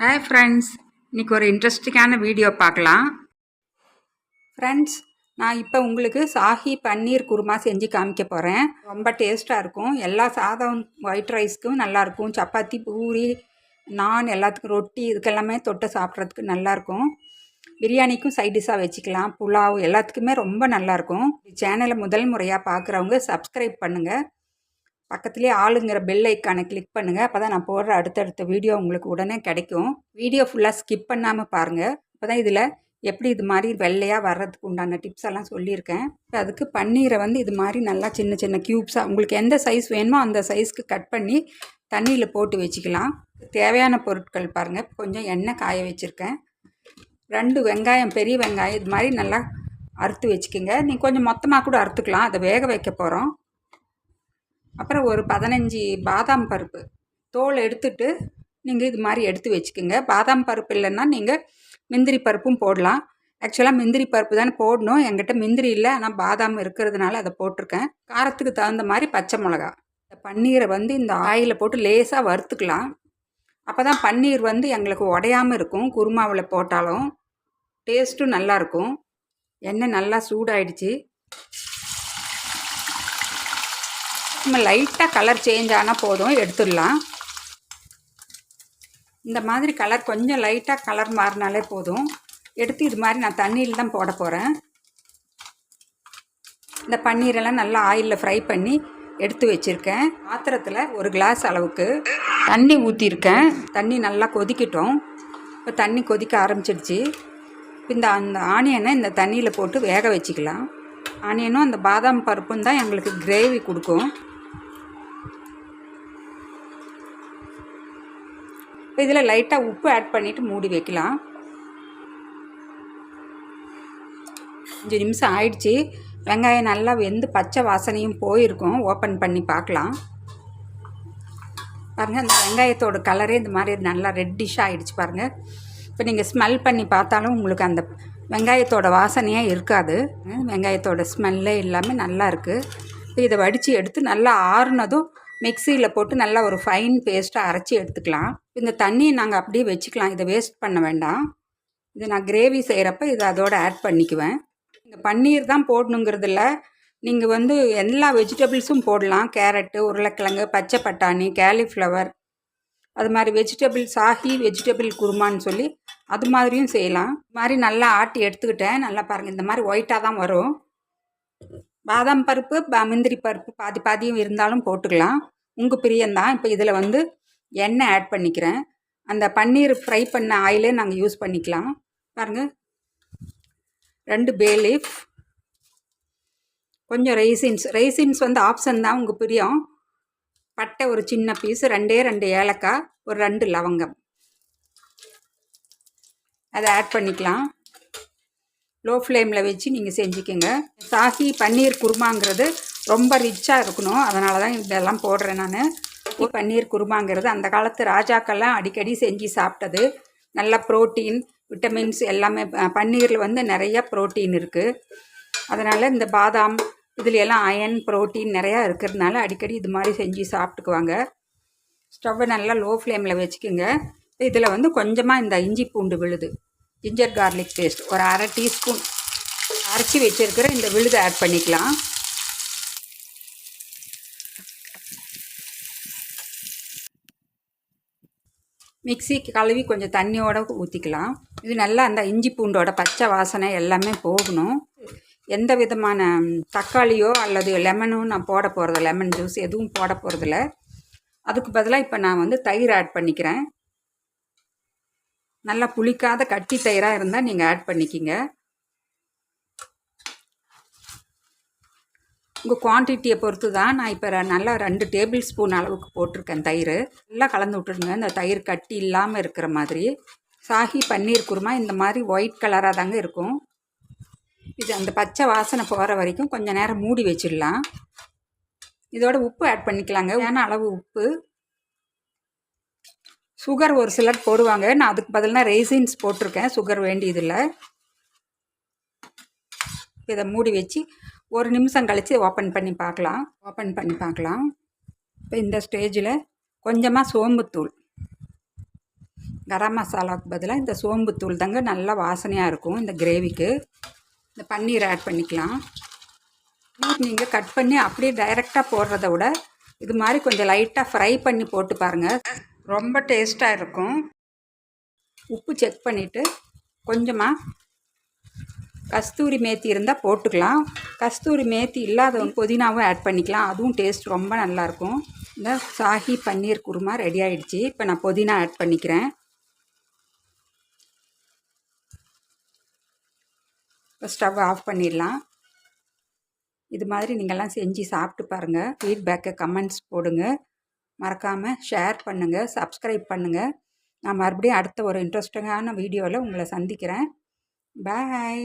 Hi friends இன்றைக்கி ஒரு இன்ட்ரெஸ்டிங்கான வீடியோ பார்க்கலாம். ஃப்ரெண்ட்ஸ் நான் இப்போ உங்களுக்கு சாஹி பன்னீர் குருமா செஞ்சு காமிக்க போகிறேன் ரொம்ப டேஸ்ட்டாக இருக்கும். எல்லா சாதம் ஒயிட் ரைஸ்க்கும் நல்லாயிருக்கும் சப்பாத்தி பூரி நான் எல்லாத்துக்கும் ரொட்டி இதுக்கெல்லாமே தொட்டு சாப்பிட்றதுக்கு நல்லாயிருக்கும் பிரியாணிக்கும் சைட் டிஷ்ஷாக வச்சுக்கலாம். புலாவ் எல்லாத்துக்குமே ரொம்ப நல்லாயிருக்கும் சேனலை முதல் முறையாக பார்க்குறவங்க சப்ஸ்கிரைப் பண்ணுங்கள் பக்கத்துலேயே ஆளுங்கிற பெல் ஐக்கானை கிளிக் பண்ணுங்கள் அப்போ தான் நான் போடுற அடுத்தடுத்த வீடியோ உங்களுக்கு உடனே கிடைக்கும். வீடியோ ஃபுல்லாக ஸ்கிப் பண்ணாமல் பாருங்கள் அப்போ தான் இதில் எப்படி இது மாதிரி வெள்ளையாக வர்றதுக்கு உண்டான டிப்ஸ் எல்லாம் சொல்லியிருக்கேன். இப்போ அதுக்கு பன்னீரை வந்து இது மாதிரி நல்லா சின்ன சின்ன க்யூப்ஸாக உங்களுக்கு எந்த சைஸ் வேணுமோ அந்த சைஸ்க்கு கட் பண்ணி தண்ணியில் போட்டு வச்சுக்கலாம். தேவையான பொருட்கள் பாருங்கள் கொஞ்சம் எண்ணெய் காய வச்சுருக்கேன். ரெண்டு வெங்காயம் பெரிய வெங்காயம் இது மாதிரி நல்லா அறுத்து வச்சுக்கோங்க. நீங்கள் கொஞ்சம் மொத்தமாக கூட அறுத்துக்கலாம். அதை வேக வைக்க போகிறோம் அப்புறம் ஒரு பதினஞ்சு பாதாம் பருப்பு. தோல் எடுத்துட்டு நீங்கள் இது மாதிரி எடுத்து வச்சுக்கோங்க. பாதாம் பருப்பு இல்லைன்னா நீங்கள் முந்திரி பருப்பும் போடலாம். ஆக்சுவலாக முந்திரி பருப்பு தானே போடணும். எங்கிட்ட முந்திரி இல்லை. ஆனால் பாதாம் இருக்கிறதுனால அதை போட்டிருக்கேன். காரத்துக்கு தகுந்த மாதிரி பச்சை மிளகா. இந்த பன்னீரை வந்து இந்த ஆயிலில் போட்டு லேசாக வறுத்துக்கலாம். அப்போ தான் பன்னீர் வந்து எங்களுக்கு உடையாமல் இருக்கும். குருமாவில் போட்டாலும் டேஸ்ட்டும் நல்லாயிருக்கும் எண்ணெய் நல்லா சூடாயிடுச்சு. நம்ம லைட்டாக கலர் சேஞ்ச் ஆனால் போதும் எடுத்துடலாம். இந்த மாதிரி கலர் கொஞ்சம் லைட்டாக கலர் மாறினாலே போதும். எடுத்து இது மாதிரி நான் தண்ணியில் தான் போட போகிறேன் இந்த பன்னீரெல்லாம் நல்லா ஆயிலில் ஃப்ரை பண்ணி எடுத்து வச்சுருக்கேன். பாத்திரத்தில் ஒரு கிளாஸ் அளவுக்கு தண்ணி ஊற்றிருக்கேன் தண்ணி நல்லா கொதிக்கட்டும். இப்போ தண்ணி கொதிக்க ஆரம்பிச்சிடுச்சு. இந்த அந்த ஆனியனை இந்த தண்ணியில் போட்டு வேக வச்சுக்கலாம். ஆனியனும் அந்த பாதாம் பருப்பும் தான் எங்களுக்கு கிரேவி கொடுக்கும். இப்போ இதில் லைட்டாக உப்பு ஆட் பண்ணிவிட்டு மூடி வைக்கலாம். அஞ்சு நிமிஷம் ஆயிடுச்சு. வெங்காயம் நல்லா வெந்து பச்சை வாசனையும் போயிருக்கும். ஓப்பன் பண்ணி பார்க்கலாம். பாருங்கள் அந்த வெங்காயத்தோட கலரே இந்த மாதிரி நல்லா ரெட்டிஷாக ஆகிடுச்சு பாருங்கள் இப்போ நீங்கள் ஸ்மெல் பண்ணி பார்த்தாலும் உங்களுக்கு அந்த வெங்காயத்தோட வாசனையே இருக்காது. வெங்காயத்தோட ஸ்மெல்லே எல்லாமே நல்லா இருக்குது இப்போ இதை வடித்து எடுத்து நல்லா ஆறுனதும் மிக்சியில் போட்டு நல்லா ஒரு ஃபைன் பேஸ்ட்டாக அரைச்சி எடுத்துக்கலாம். இந்த தண்ணியை நாங்கள் அப்படியே வச்சுக்கலாம். இதை வேஸ்ட் பண்ண வேண்டாம். இது நான் கிரேவி செய்கிறப்ப இதை அதோடு ஆட் பண்ணிக்குவேன். இந்த பன்னீர் தான் போடணுங்கிறதில்ல நீங்கள் வந்து எல்லா வெஜிடபிள்ஸும் போடலாம். கேரட்டு உருளைக்கிழங்கு பச்சை பட்டாணி கேலிஃப்ளவர் அது மாதிரி வெஜிடபிள் சாஹி வெஜிடபிள் குருமான்னு சொல்லி அது மாதிரியும் செய்யலாம். இது மாதிரி நல்லா ஆட்டி எடுத்துக்கிட்டேன். நல்லா பாருங்கள் இந்த மாதிரி ஒயிட்டாக தான் வரும். பாதாம் பருப்பு முந்திரி பருப்பு பாதி பாதியும் இருந்தாலும் போட்டுக்கலாம். உங்கள் பிரியந்தான் இப்போ இதில் வந்து எண்ணெய் ஆட் பண்ணிக்கிறேன். அந்த பன்னீர் ஃப்ரை பண்ண ஆயிலே நாங்கள் யூஸ் பண்ணிக்கலாம். பாருங்கள் ரெண்டு பே லீஃப் கொஞ்சம் ரைசின்ஸ் ரைசின்ஸ் வந்து ஆப்ஷன் தான் உங்கள் பிரியம். பட்டை ஒரு சின்ன பீஸ் ரெண்டே ரெண்டு ஏலக்காய் ஒரு ரெண்டு லவங்கம். அதை ஆட் பண்ணிக்கலாம். லோ ஃப்ளேமில் வச்சு நீங்கள் செஞ்சுக்கோங்க. சாஹி பன்னீர் குருமாங்கிறது ரொம்ப ரிச்சாக இருக்கணும். அதனால தான் இதெல்லாம் போடுறேன் நான். பன்னீர் குருமாங்கிறது அந்த காலத்து ராஜாக்கள்லாம் அடிக்கடி செஞ்சு சாப்பிட்டது. நல்ல ப்ரோட்டீன் விட்டமின்ஸ் எல்லாமே பன்னீரில் வந்து நிறைய ப்ரோட்டீன் இருக்குது அதனால் இந்த பாதாம் இதில் எல்லாம் அயன் ப்ரோட்டீன் நிறையா இருக்கிறதுனால அடிக்கடி இது மாதிரி செஞ்சு சாப்பிட்டுக்குவாங்க. ஸ்டவ்வை நல்லா லோ ஃப்ளேமில் வச்சுக்கோங்க. இதில் வந்து கொஞ்சமாக இந்த இஞ்சி பூண்டு விழுது. ஜிஞ்சர் கார்லிக் பேஸ்ட் ஒரு அரை டீஸ்பூன் அரைச்சி வச்சுருக்கிற இந்த விழுதை ஆட் பண்ணிக்கலாம். மிக்சிக்கு கழுவி கொஞ்சம் தண்ணியோட ஊற்றிக்கலாம் இது நல்லா அந்த இஞ்சி பூண்டோட பச்சை வாசனை எல்லாமே போகணும். எந்த விதமான தக்காளியோ அல்லது லெமனும் நான் போட போகிறதில்ல லெமன் ஜூஸ் எதுவும் போட போகிறதில்ல அதுக்கு பதிலாக இப்போ நான் வந்து தயிர் ஆட் பண்ணிக்கிறேன். நல்லா புளிக்காத கட்டி தயிராக இருந்தால் நீங்கள் ஆட் பண்ணிக்கிங்க. உங்கள் குவான்டிட்டியை பொறுத்து தான் நான் இப்போ நல்லா ரெண்டு டேபிள் ஸ்பூன் அளவுக்கு போட்டிருக்கேன் தயிர். நல்லா கலந்து விட்டுருங்க. இந்த தயிர் கட்டி இல்லாமல் இருக்கிற மாதிரி. சாகி பன்னீர் குருமா இந்த மாதிரி ஒயிட் கலராக தாங்க இருக்கும். இது அந்த பச்சை வாசனை போகிற வரைக்கும் கொஞ்சம் நேரம் மூடி வச்சிடலாம். இதோட உப்பு ஆட் பண்ணிக்கலாங்க. ஏன்னா அளவு உப்பு. சுகர் ஒரு சிலர் போடுவாங்க. நான் அதுக்கு பதிலாக ரெய்சின்ஸ் போட்டிருக்கேன். சுகர் வேண்டியதில்லை. இதை மூடி வச்சு ஒரு நிமிஷம் கழித்து ஓப்பன் பண்ணி பார்க்கலாம். ஓப்பன் பண்ணி பார்க்கலாம். இப்போ இந்த ஸ்டேஜில் கொஞ்சமாக சோம்புத்தூள் கரம் மசாலாவுக்கு பதிலாக இந்த சோம்புத்தூள் தாங்க நல்லா வாசனையாக இருக்கும் இந்த கிரேவிக்கு இந்த பன்னீர் ஆட் பண்ணிக்கலாம். பன்னீர் நீங்கள் கட் பண்ணி அப்படியே டைரெக்டாக போடுறத விட இது மாதிரி கொஞ்சம் லைட்டாக ஃப்ரை பண்ணி போட்டு பாருங்கள் ரொம்ப டேஸ்ட்டாக இருக்கும். உப்பு செக் பண்ணிவிட்டு கொஞ்சமாக கஸ்தூரி மேத்தி இருந்தால் போட்டுக்கலாம். கஸ்தூரி மேத்தி இல்லாதவங்க புதினாவும் ஆட் பண்ணிக்கலாம். அதுவும் டேஸ்ட் ரொம்ப நல்லாயிருக்கும். இந்த சாஹி பன்னீர் குருமா ரெடி ஆகிடுச்சி இப்போ நான் புதினா ஆட் பண்ணிக்கிறேன். இப்போ ஸ்டவ் ஆஃப் பண்ணிடலாம். இது மாதிரி நீங்கள்லாம் செஞ்சு சாப்பிட்டு பாருங்கள் ஃபீட்பேக்கை கமெண்ட்ஸ் போடுங்க. மறக்காமல் ஷேர் பண்ணுங்கள் சப்ஸ்கிரைப் பண்ணுங்கள் நான் மறுபடியும் அடுத்த ஒரு இன்ட்ரெஸ்டிங்கான வீடியோவில் உங்களை சந்திக்கிறேன். பாய்